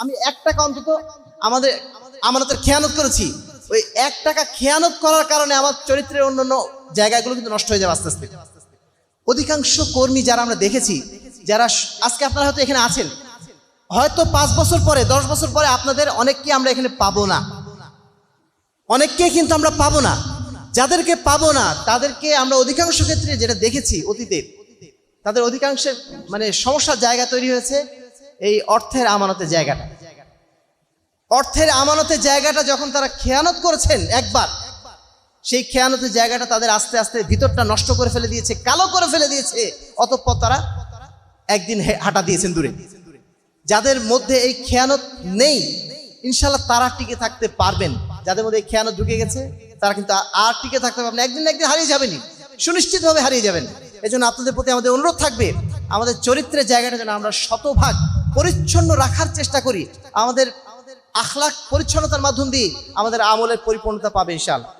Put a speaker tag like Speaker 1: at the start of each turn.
Speaker 1: আমি এক টাকা অন্তত আমাদের আমানতের খেয়ানত করেছি। ওই এক টাকা খেয়ানত করার কারণে আমার চরিত্রের অন্যান্য জায়গাগুলো কিন্তু নষ্ট হয়ে যাবে আস্তে আস্তে। অধিকাংশ কর্মী যারা আমরা দেখেছি, যারা আজকে আপনারা হয়তো এখানে আছেন। হয়তো পাঁচ বছর পরে, দশ বছর পরে আপনাদের অনেককে আমরা এখানে পাবো না। অনেককে কিন্তু আমরা পাবো না। যাদেরকে পাবো না, তাদেরকে আমরা অধিকাংশ ক্ষেত্রে যেটা দেখেছি অতীতে, তাদের অধিকাংশের মানে সমস্যার জায়গা তৈরি হয়েছে। এই অর্থের আমানতের জায়গাটা। অর্থের আমানতের জায়গাটা যখন তারা খেয়ানত করেছেন একবার, সেই খেয়ানতের জায়গাটা তাদের আস্তে আস্তে ভিতরটা নষ্ট করে ফেলে দিয়েছে, কালো করে ফেলে দিয়েছে। অতঃপর তারা একদিন হাঁটা দিয়েছেন দূরে। যাদের মধ্যে এই খেয়ানত নেই ইনশাল্লাহ তারা টিকে থাকতে পারবেন। যাদের মধ্যে এই খেয়ানত ঢুকে গেছে, তারা কিন্তু আর টিকে থাকতে পারবেন। একদিন একদিন হারিয়ে যাবেনই। সুনিশ্চিতভাবে হারিয়ে যাবেন। এই জন্য আপনাদের প্রতি আমাদের অনুরোধ থাকবে, আমাদের চরিত্রের জায়গাটা যেন আমরা শতভাগ পরিচ্ছন্ন রাখার চেষ্টা করি। আমাদের আমাদের আখলাখ পরিচ্ছন্নতার মাধ্যম দিয়ে আমাদের আমলের পরিপূর্ণতা পাবে ইনশাল্লাহ